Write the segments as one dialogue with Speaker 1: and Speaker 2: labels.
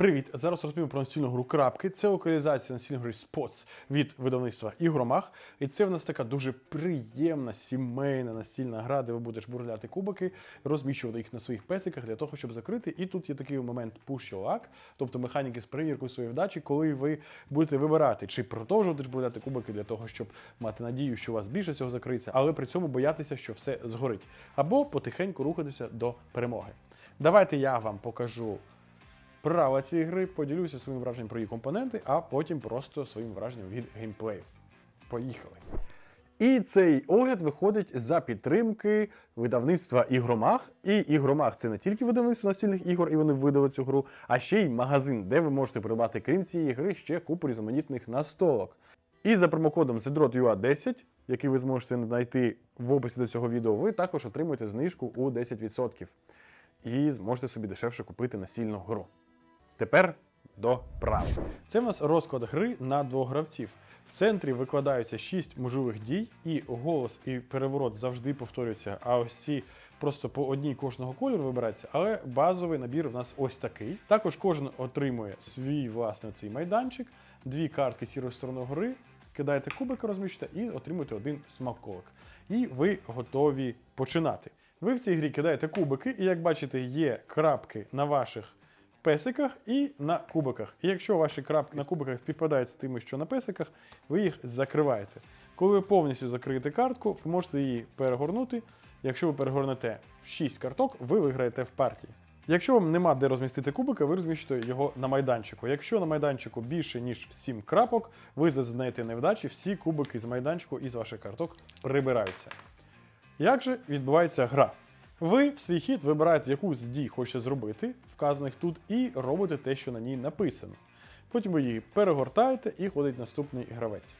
Speaker 1: Привіт! Зараз розповім про настільну гру крапки. Це локалізація настільної гри Spots від видавництва Ігромах. І це в нас така дуже приємна сімейна настільна гра, де ви будеш бурляти кубики, розміщувати їх на своїх песиках для того, щоб закрити. І тут є такий момент push your luck, тобто механіки з перевіркою своєї вдачі, коли ви будете вибирати, чи продовжувати бурляти кубики для того, щоб мати надію, що у вас більше всього закриється, але при цьому боятися, що все згорить, або потихеньку рухатися до перемоги. Давайте я вам покажу правила цієї гри, поділюся своїм враженням про її компоненти, а потім просто своїм враженням від геймплею. Поїхали! І цей огляд виходить за підтримки видавництва Ігромах. І Ігромах це не тільки видавництво настільних ігор, і вони видали цю гру, а ще й магазин, де ви можете придбати, крім цієї гри, ще купу різноманітних настолок. І за промокодом ZDROTUA10, який ви зможете знайти в описі до цього відео, ви також отримуєте знижку у 10% і зможете собі дешевше купити настільну гру. Тепер до прав. Це в нас розклад гри на двох гравців. В центрі викладаються 6 можливих дій, і голос і переворот завжди повторюються, а ось ці просто по одній кожного кольору вибирається. Але базовий набір в нас ось такий. Також кожен отримує свій власний цей майданчик, дві картки сірої сторони гори, кидаєте кубик, розміщуєте і отримуєте один смаколик. І ви готові починати. Ви в цій грі кидаєте кубики, і як бачите, є крапки на ваших песиках і на кубиках. І якщо ваші крапки на кубиках співпадають з тими, що на песиках, ви їх закриваєте. Коли ви повністю закриєте картку, ви можете її перегорнути. Якщо ви перегорнете 6 карток, ви виграєте в партії. Якщо вам нема де розмістити кубика, ви розміщуєте його на майданчику. Якщо на майданчику більше ніж 7 крапок, ви зазнаєте невдачі, всі кубики з майданчику і з ваших карток прибираються. Як же відбувається гра? Ви в свій хід вибираєте, яку з дій хочете зробити, вказаних тут, і робите те, що на ній написано. Потім ви її перегортаєте і ходить наступний гравець.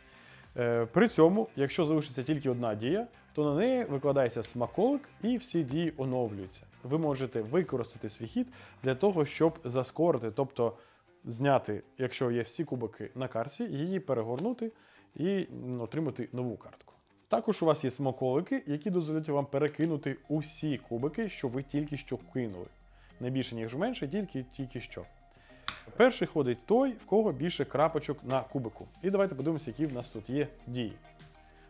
Speaker 1: Е, при цьому, якщо залишиться тільки одна дія, то на неї викладається смаколик і всі дії оновлюються. Ви можете використати свій хід для того, щоб заскорити, тобто зняти, якщо є всі кубики на карті, її перегорнути і отримати нову картку. Також у вас є смаколики, які дозволять вам перекинути усі кубики, що ви тільки що кинули. Не більше, ніж менше, тільки тільки що. Перший ходить той, в кого більше крапочок на кубику. І давайте подивимося, які в нас тут є дії.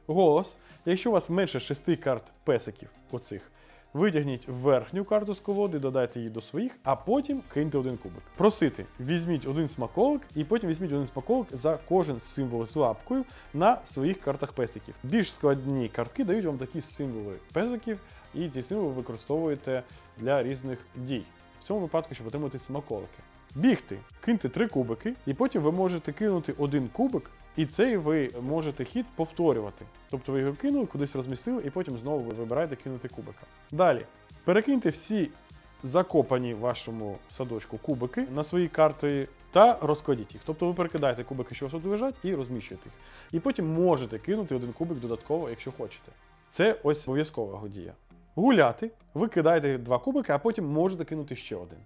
Speaker 1: Голос. Якщо у вас менше 6 карт песиків, оцих, витягніть верхню карту з колоди, додайте її до своїх, а потім киньте один кубик. Просити, візьміть один смаколик, і потім візьміть один смаколик за кожен символ з лапкою на своїх картах песиків. Більш складні картки дають вам такі символи песиків, і ці символи використовуєте для різних дій. В цьому випадку, щоб отримати смаколики. Бігти, киньте три кубики, і потім ви можете кинути один кубик, і цей ви можете хід повторювати. Тобто ви його кинули, кудись розмістили, і потім знову ви вибираєте кинути кубика. Далі перекиньте всі закопані в вашому садочку кубики на свої карти та розкладіть їх. Тобто ви перекидаєте кубики, що у вас тут лежать, і розміщуєте їх. І потім можете кинути один кубик додатково, якщо хочете. Це ось обов'язкова дія. Гуляти, ви кидаєте два кубики, а потім можете кинути ще один.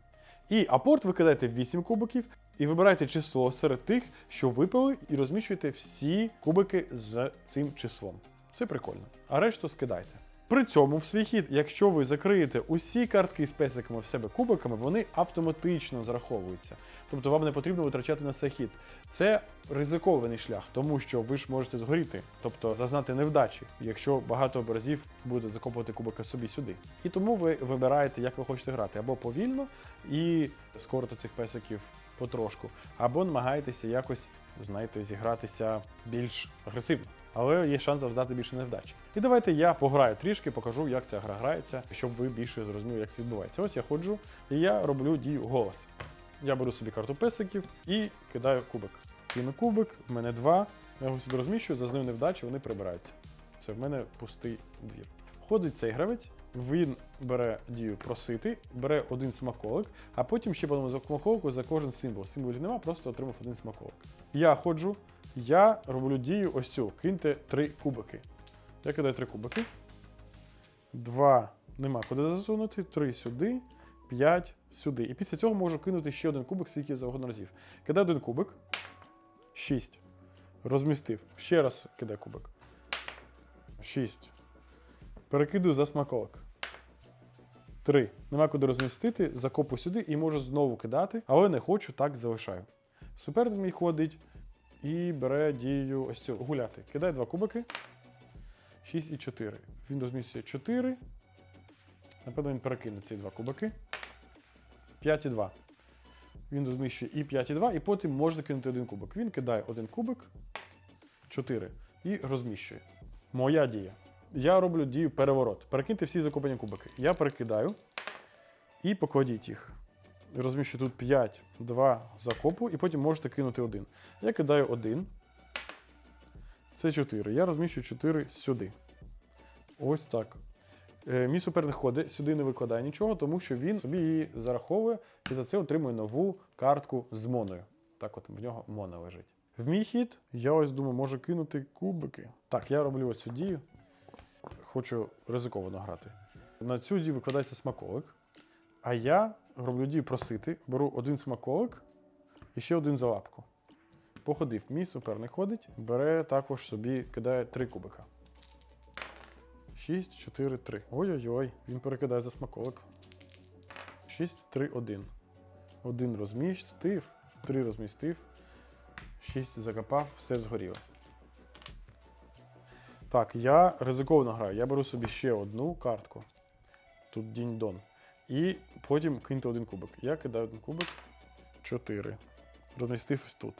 Speaker 1: І апорт ви кидаєте 8 кубиків і вибираєте число серед тих, що випали, і розміщуєте всі кубики з цим числом. Це прикольно. А решту скидайте. При цьому в свій хід, якщо ви закриєте усі картки з песиками в себе кубиками, вони автоматично зараховуються. Тобто вам не потрібно витрачати на це хід. Це ризикований шлях, тому що ви ж можете згоріти, тобто зазнати невдачі, якщо багато разів будете закопувати кубики собі сюди. І тому ви вибираєте, як ви хочете грати, або повільно і скорити цих песиків потрошку, або намагаєтеся якось, знаєте, зігратися більш агресивно. Але є шанс завдати більше невдач. І давайте я пограю трішки, покажу, як ця гра грається, щоб ви більше зрозуміли, як це відбувається. Ось я ходжу і я роблю дію голос. Я беру собі карту песиків і кидаю кубик. Кину кубик, в мене два. Я його сюди розміщую, зазнаю невдачі, вони прибираються. Все, в мене пустий двір. Ходить цей гравець, він бере дію просити, бере один смаколик, а потім ще по одному смаколику за кожен символ. Символів нема, просто отримав один смаколик. Я ходжу, я роблю дію ось цю. Киньте три кубики. Я кидаю три кубики. Два нема куди засунути, три сюди, п'ять сюди. І після цього можу кинути ще один кубик, скільки завгодно разів. Кидаю один кубик. Шість. Розмістив. Ще раз кидаю кубик. Шість. Перекидую за смаколик. Три. Нема куди розмістити, закопую сюди і можу знову кидати, але не хочу, так залишаю. Суперник мій ходить і бере дію ось цю гуляти. Кидає два кубики. 6 і 4. Він розміщує 4. Напевно, він перекине ці два кубики. 5 і 2. Він розміщує і 5 і 2, і потім можна кинути один кубик. Він кидає один кубик, 4 і розміщує. Моя дія. Я роблю дію переворот. Перекиньте всі закопані кубики. Я перекидаю і покладіть їх. Розміщую тут 5, 2 закопу, і потім можете кинути один. Я кидаю один. Це 4. Я розміщую 4 сюди. Ось так. Е, мій суперник ходить, сюди не викладає нічого, тому що він собі її зараховує і за це отримує нову картку з моною. Так от в нього мона лежить. В мій хід я ось думаю, можу кинути кубики. Так, я роблю ось цю дію. Хочу ризиковано грати. На цю дію викладається смаколик. А я роблю дію просити, беру один смаколик і ще один за лапку. Походив, мій суперник ходить, бере також собі, кидає три кубика. 6, 4, 3. Ой-ой-ой, він перекидає за смаколик. 6, 3, 1. Один розмістив, 3 розмістив, 6 закопав, все згоріло. Так, я ризиковано граю. Я беру собі ще одну картку. Тут дінь-дон. І потім киньте один кубик. Я кидаю один кубик. 4. Розмістив ось тут.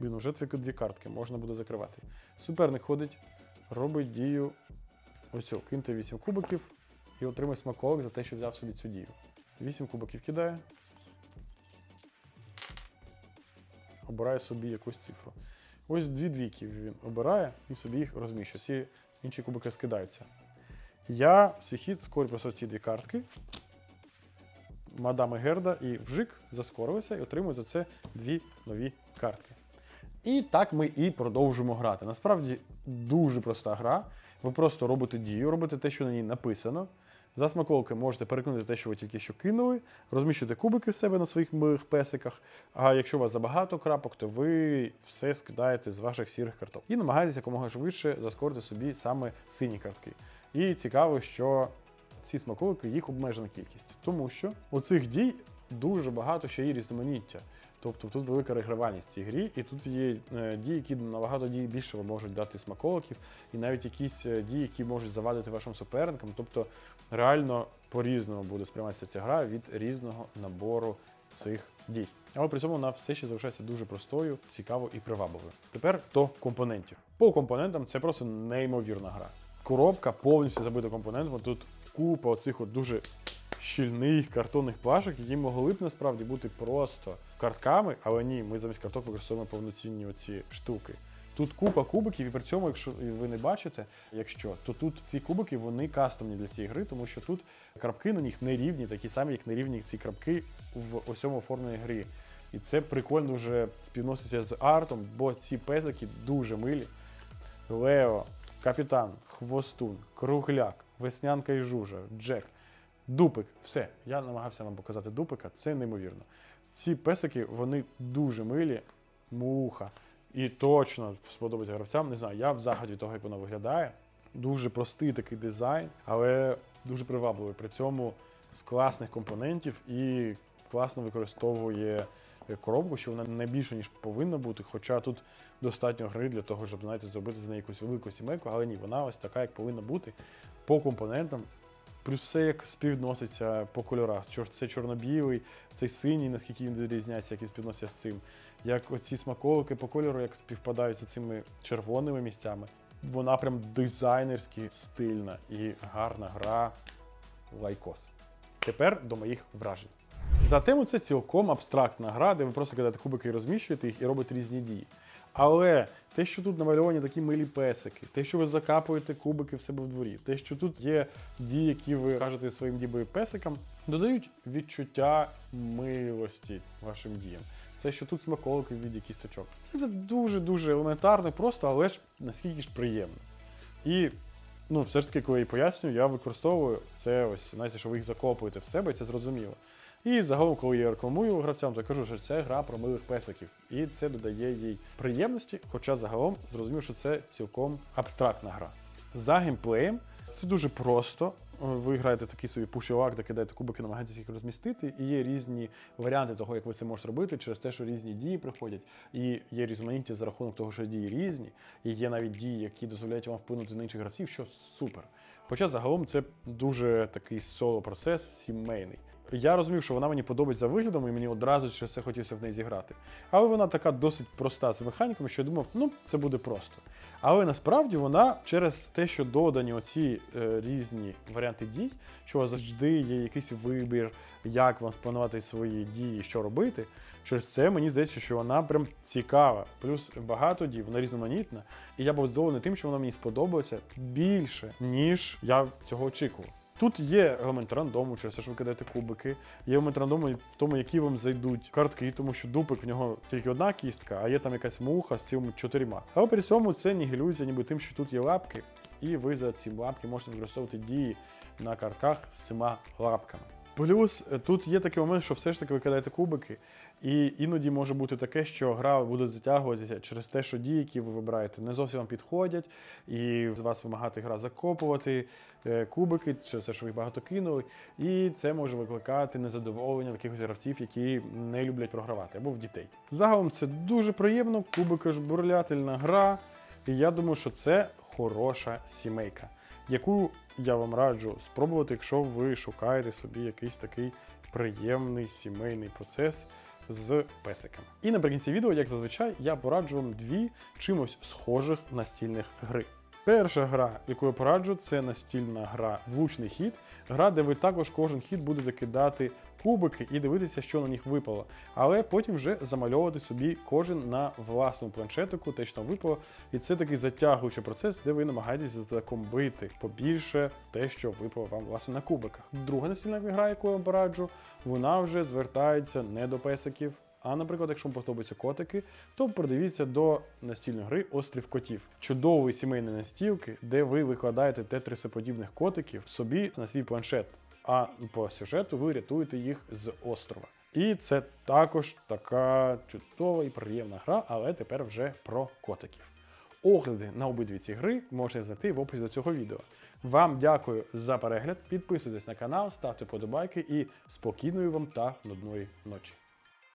Speaker 1: Блін, вже тільки дві картки, можна буде закривати. Суперник ходить, робить дію. Ось киньте 8 кубиків і отримай смаколик за те, що взяв собі цю дію. 8 кубиків кидає. Обирає собі якусь цифру. Ось дві двійки він обирає і собі їх розміщує. Всі інші кубики скидаються. Я свій хід скорю ці дві картки. Мадами Герда і Вжик заскорилися і отримують за це дві нові картки. І так ми і продовжимо грати. Насправді дуже проста гра. Ви просто робите дію, робите те, що на ній написано. За смаколки можете перекинути те, що ви тільки що кинули, розміщуйте кубики в себе на своїх милих песиках. А якщо у вас забагато крапок, то ви все скидаєте з ваших сірих карток. І намагаєтеся якомога швидше заскорити собі саме сині картки. І цікаво, що ці смаколики їх обмежена кількість, тому що у цих дій дуже багато ще є різноманіття. Тобто тут велика регравальність в цій грі, і тут є е, дії, які набагато дій більше можуть дати смаколиків, і навіть якісь е, дії, які можуть завадити вашим суперникам. Тобто реально по-різному буде сприйматися ця гра від різного набору цих дій. Але при цьому вона все ще залишається дуже простою, цікавою і привабливою. Тепер до компонентів. По компонентам це просто неймовірна гра. Коробка повністю забита компонентами. Тут купа оцих от дуже щільних картонних плашок, які могли б насправді бути просто картками, але ні, ми замість карток використовуємо повноцінні оці штуки. Тут купа кубиків, і при цьому, якщо ви не бачите, якщо то тут ці кубики вони кастомні для цієї гри, тому що тут крапки на них не рівні, такі самі, як не рівні ці крапки в усьому оформленій грі. І це прикольно вже співноситься з артом, бо ці пезики дуже милі. Лео, Капітан, Хвостун, Кругляк, Веснянка і Жужа, Джек, Дупик. Все, я намагався вам показати дупика, це неймовірно. Ці песики, вони дуже милі, муха. І точно сподобається гравцям. Не знаю, я в заході того, як воно виглядає. Дуже простий такий дизайн, але дуже привабливий. При цьому з класних компонентів і класно використовує коробку, що вона не більше, ніж повинна бути. Хоча тут достатньо гри для того, щоб знаєте, зробити з неї якусь велику сімейку, але ні, вона ось така, як повинна бути по компонентам. Плюс все як співвідноситься по кольорах. Це чорно-білий, цей синій, наскільки він відрізняється, як він співвідноситься з цим. Як оці смаколики по кольору, як співпадають з цими червоними місцями. Вона прям дизайнерськи стильна і гарна гра лайкос. Тепер до моїх вражень. За тему це цілком абстрактна гра, де ви просто кидаєте кубики і розміщуєте їх і робите різні дії. Але те, що тут намальовані такі милі песики, те, що ви закапуєте кубики в себе в дворі, те, що тут є дії, які ви кажете своїм дібою песикам, додають відчуття милості вашим діям. Це що тут смаколики в віді кісточок. Це дуже-дуже елементарно, просто, але ж наскільки ж приємно. І ну, все ж таки, коли я пояснюю, я використовую це ось, знаєте, що ви їх закопуєте в себе, і це зрозуміло. І загалом, коли я рекламую гравцям, то кажу, що це гра про милих песиків. І це додає їй приємності, хоча загалом зрозумів, що це цілком абстрактна гра. За геймплеєм Це дуже просто. Ви граєте такий собі пушівак, де кидаєте кубики, намагаєтесь їх розмістити. І є різні варіанти того, як ви це можете робити, через те, що різні дії приходять. І є різноманіття за рахунок того, що дії різні, і є навіть дії, які дозволяють вам вплинути на інших гравців, що супер. Хоча загалом це дуже такий соло-процес сімейний. Я розумів, що вона мені подобається виглядом, і мені одразу через це хотілося в неї зіграти. Але вона така досить проста з механіками, що я думав, ну це буде просто. Але насправді вона через те, що додані оці е, різні варіанти дій, що у вас завжди є якийсь вибір, як вам спланувати свої дії, що робити. Через це мені здається, що вона прям цікава. Плюс багато дій, вона різноманітна. І я був задоволений тим, що вона мені сподобалася більше, ніж я цього очікував. Тут є елемент рандому, через те, що ви кидаєте кубики. Є елемент рандому в тому, які вам зайдуть картки, тому що дупик в нього тільки одна кістка, а є там якась муха з цими чотирма. Але при цьому це нігілюється ніби тим, що тут є лапки, і ви за ці лапки можете використовувати дії на картках з цими лапками. Плюс е, тут є такий момент, що все ж таки ви кидаєте кубики, і іноді може бути таке, що гра буде затягуватися через те, що дії, які ви вибираєте, не зовсім вам підходять, і з вас вимагати гра закопувати е, кубики, через те, що ви їх багато кинули. І це може викликати незадоволення в якихось гравців, які не люблять програвати, або в дітей. Загалом це дуже приємно, кубики ж бурлятельна гра. І я думаю, що це хороша сімейка, яку я вам раджу спробувати, якщо ви шукаєте собі якийсь такий приємний сімейний процес з песиками. І наприкінці відео, як зазвичай, я пораджу вам дві чимось схожих настільних гри. Перша гра, яку я пораджу, це настільна гра Влучний хід. Гра, де ви також кожен хід будете кидати кубики і дивитися, що на них випало. Але потім вже замальовувати собі кожен на власному планшетику, те, що там випало. І це такий затягуючий процес, де ви намагаєтесь закомбити побільше те, що випало вам власне на кубиках. Друга настільна гра, яку я вам пораджу, вона вже звертається не до песиків. А, наприклад, якщо вам подобаються котики, то придивіться до настільної гри Острів котів. Чудової сімейної настілки, де ви викладаєте тетрисоподібних котиків собі на свій планшет. А по сюжету ви рятуєте їх з острова. І це також така чудова і приємна гра, але тепер вже про котиків. Огляди на обидві ці гри можна знайти в описі до цього відео. Вам дякую за перегляд. Підписуйтесь на канал, ставте подобайки і спокійної вам та нудної ночі.